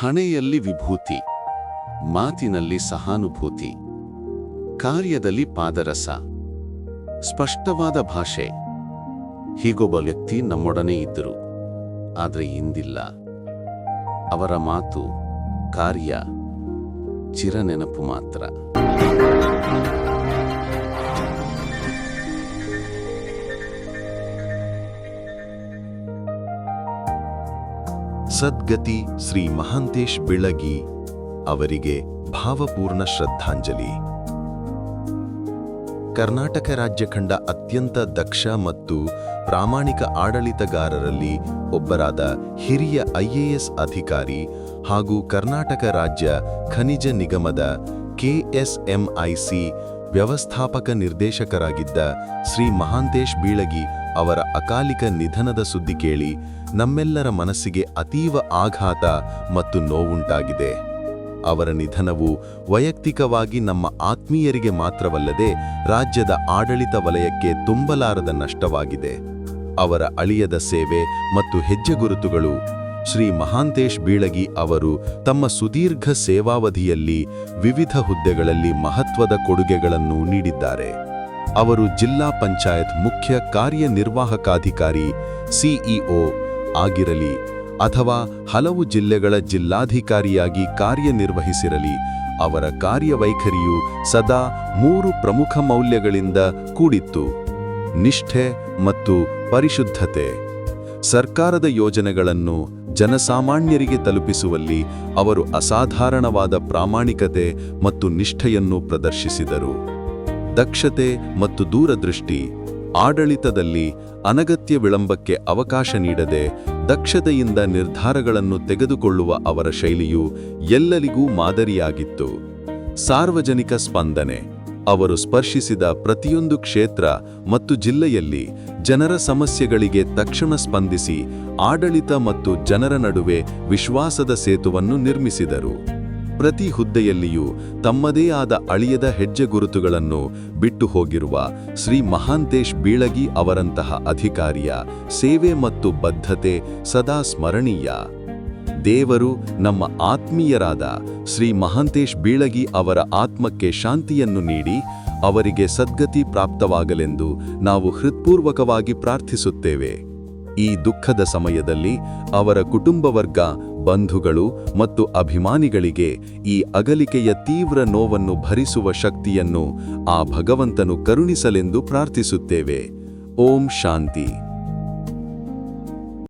ಮುಖದಲ್ಲಿ ವಿಭೂತಿ, ಮಾತಿನಲ್ಲಿ ಸಹಾನುಭೂತಿ, ಕಾರ್ಯದಲ್ಲಿ ಪಾದರಸ, ಸ್ಪಷ್ಟವಾದ ಭಾಷೆ. ಹೀಗೊಬ್ಬ ವ್ಯಕ್ತಿ ನಮ್ಮೊಡನೆ ಇದ್ದರು, ಆದರೆ ಇಂದಿಲ್ಲ. ಅವರ ಮಾತು, ಕಾರ್ಯ, ಚಿರನೆನಪು ಮಾತ್ರ. ಸದ್ಗತಿ ಶ್ರೀ ಮಹಾಂತೇಶ್ ಬಿಳಗಿ ಅವರಿಗೆ ಭಾವಪೂರ್ಣ ಶ್ರದ್ಧಾಂಜಲಿ. ಕರ್ನಾಟಕ ರಾಜ್ಯ ಖಂಡ ಅತ್ಯಂತ ದಕ್ಷ ಮತ್ತು ಪ್ರಾಮಾಣಿಕ ಆಡಳಿತಗಾರರಲ್ಲಿ ಒಬ್ಬರಾದ ಹಿರಿಯ ಐಎಎಸ್ ಅಧಿಕಾರಿ ಹಾಗೂ ಕರ್ನಾಟಕ ರಾಜ್ಯ ಖನಿಜ ನಿಗಮದ ಕೆಎಸ್ಎಂಐಸಿ ವ್ಯವಸ್ಥಾಪಕ ನಿರ್ದೇಶಕರಾಗಿದ್ದ ಶ್ರೀ ಮಹಾಂತೇಶ್ ಬೀಳಗಿ ಅವರ ಅಕಾಲಿಕ ನಿಧನದ ಸುದ್ದಿ ಕೇಳಿ ನಮ್ಮೆಲ್ಲರ ಮನಸ್ಸಿಗೆ ಅತೀವ ಆಘಾತ ಮತ್ತು ನೋವುಂಟಾಗಿದೆ. ಅವರ ನಿಧನವು ವೈಯಕ್ತಿಕವಾಗಿ ನಮ್ಮ ಆತ್ಮೀಯರಿಗೆ ಮಾತ್ರವಲ್ಲದೆ ರಾಜ್ಯದ ಆಡಳಿತ ವಲಯಕ್ಕೆ ತುಂಬಲಾರದ ನಷ್ಟವಾಗಿದೆ. ಅವರ ಅಳಿಯದ ಸೇವೆ ಮತ್ತು ಹೆಜ್ಜೆಗುರುತುಗಳು ಶ್ರೀ ಮಹಾಂತೇಶ್ ಬೀಳಗಿ ಅವರು ತಮ್ಮ ಸುದೀರ್ಘ ಸೇವಾವಧಿಯಲ್ಲಿ ವಿವಿಧ ಹುದ್ದೆಗಳಲ್ಲಿ ಮಹತ್ವದ ಕೊಡುಗೆಗಳನ್ನು ನೀಡಿದ್ದಾರೆ. ಅವರು ಜಿಲ್ಲಾ ಪಂಚಾಯತ್ ಮುಖ್ಯ ಕಾರ್ಯನಿರ್ವಾಹಕಾಧಿಕಾರಿ, ಸಿಇಒ ಆಗಿರಲಿ ಅಥವಾ ಹಲವು ಜಿಲ್ಲೆಗಳ ಜಿಲ್ಲಾಧಿಕಾರಿಯಾಗಿ ಕಾರ್ಯನಿರ್ವಹಿಸಿರಲಿ, ಅವರ ಕಾರ್ಯವೈಖರಿಯು ಸದಾ ಮೂರು ಪ್ರಮುಖ ಮೌಲ್ಯಗಳಿಂದ ಕೂಡಿತ್ತು. ನಿಷ್ಠೆ ಮತ್ತು ಪರಿಶುದ್ಧತೆ. ಸರ್ಕಾರದ ಯೋಜನೆಗಳನ್ನು ಜನಸಾಮಾನ್ಯರಿಗೆ ತಲುಪಿಸುವಲ್ಲಿ ಅವರು ಅಸಾಧಾರಣವಾದ ಪ್ರಾಮಾಣಿಕತೆ ಮತ್ತು ನಿಷ್ಠೆಯನ್ನು ಪ್ರದರ್ಶಿಸಿದರು. ದಕ್ಷತೆ ಮತ್ತು ದೂರದೃಷ್ಟಿ ಆಡಳಿತದಲ್ಲಿ ಅನಗತ್ಯ ವಿಳಂಬಕ್ಕೆ ಅವಕಾಶ ನೀಡದೆ ದಕ್ಷತೆಯಿಂದ ನಿರ್ಧಾರಗಳನ್ನು ತೆಗೆದುಕೊಳ್ಳುವ ಅವರ ಶೈಲಿಯು ಎಲ್ಲರಿಗೂ ಮಾದರಿಯಾಗಿತ್ತು. ಸಾರ್ವಜನಿಕ ಸ್ಪಂದನೆ ಅವರು ಸ್ಪರ್ಶಿಸಿದ ಪ್ರತಿಯೊಂದು ಕ್ಷೇತ್ರ ಮತ್ತು ಜಿಲ್ಲೆಯಲ್ಲಿ ಜನರ ಸಮಸ್ಯೆಗಳಿಗೆ ತಕ್ಷಣ ಸ್ಪಂದಿಸಿ ಆಡಳಿತ ಮತ್ತು ಜನರ ನಡುವೆ ವಿಶ್ವಾಸದ ಸೇತುವನ್ನು ನಿರ್ಮಿಸಿದರು. ಪ್ರತಿ ಹುದ್ದೆಯಲ್ಲಿಯೂ ತಮ್ಮದೇ ಆದ ಅಳಿಯದ ಹೆಜ್ಜೆ ಗುರುತುಗಳನ್ನು ಬಿಟ್ಟು ಹೋಗಿರುವ ಶ್ರೀ ಮಹಾಂತೇಶ್ ಬೀಳಗಿ ಅವರಂತಹ ಅಧಿಕಾರಿಯ ಸೇವೆ ಮತ್ತು ಬದ್ಧತೆ ಸದಾ ಸ್ಮರಣೀಯ. ದೇವರು ನಮ್ಮ ಆತ್ಮೀಯರಾದ ಶ್ರೀ ಮಹಾಂತೇಶ್ ಬೀಳಗಿ ಅವರ ಆತ್ಮಕ್ಕೆ ಶಾಂತಿಯನ್ನು ನೀಡಿ ಅವರಿಗೆ ಸದ್ಗತಿ ಪ್ರಾಪ್ತವಾಗಲೆಂದು ನಾವು ಹೃತ್ಪೂರ್ವಕವಾಗಿ ಪ್ರಾರ್ಥಿಸುತ್ತೇವೆ. ಈ ದುಃಖದ ಸಮಯದಲ್ಲಿ ಅವರ ಕುಟುಂಬ ವರ್ಗ ಬಂಧುಗಳು ಮತ್ತು ಅಭಿಮಾನಿಗಳಿಗೆ ಈ ಅಗಲಿಕೆಯ ತೀವ್ರ ನೋವನ್ನು ಭರಿಸುವ ಶಕ್ತಿಯನ್ನು ಆ ಭಗವಂತನು ಕರುಣಿಸಲೆಂದು ಪ್ರಾರ್ಥಿಸುತ್ತೇವೆ. ಓಂ ಶಾಂತಿ.